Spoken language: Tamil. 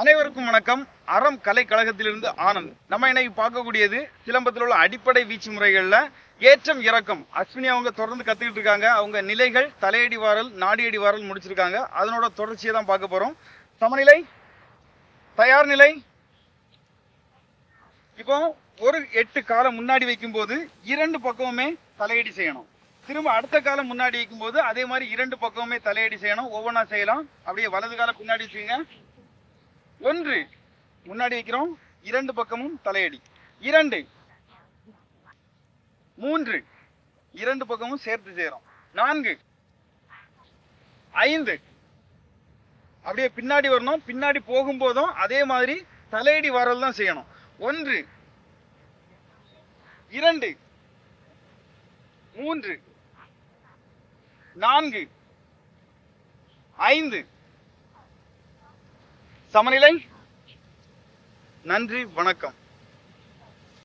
அனைவருக்கும் வணக்கம். அறம் கலை கழகத்திலிருந்து ஆனந்த். நம்ம இன்னைக்கு பார்க்கக்கூடியது சிலம்பத்தில் உள்ள அடிப்படை வீச்சு முறைகளில் ஏற்றம் இறக்கம். அஸ்வினி அவங்க தொடர்ந்து கத்துக்கிட்டு இருக்காங்க. அவங்க நிலைகள் தலையடி வாரல் நாடியடி வாரல் முடிச்சிருக்காங்க. அதனோட தொடர்ச்சியை தான் பார்க்க போறோம். சமநிலை தயார் நிலை. இப்போ ஒரு எட்டு காலம் முன்னாடி வைக்கும்போது இரண்டு பக்கமுமே தலையடி செய்யணும். திரும்ப அடுத்த காலம் முன்னாடி வைக்கும்போது அதே மாதிரி இரண்டு பக்கமுமே தலையடி செய்யணும். ஒவ்வொன்றா செய்யலாம். அப்படியே வலது காலம் பின்னாடி வச்சுக்கோங்க. ஒன்று முன்னாடி வைக்கிறோம் இரண்டு பக்கமும் தலையடி. இரண்டு. மூன்று. இரண்டு பக்கமும் சேர்த்து செய்யறோம் நான்கு. ஐந்து. அப்படியே பின்னாடி வரணும். பின்னாடி போகும்போதும் அதே மாதிரி தலையடி வரல் தான் செய்யணும். ஒன்று. இரண்டு. மூன்று. நான்கு. ஐந்து. சமநிலை? நன்றி வணக்கம்.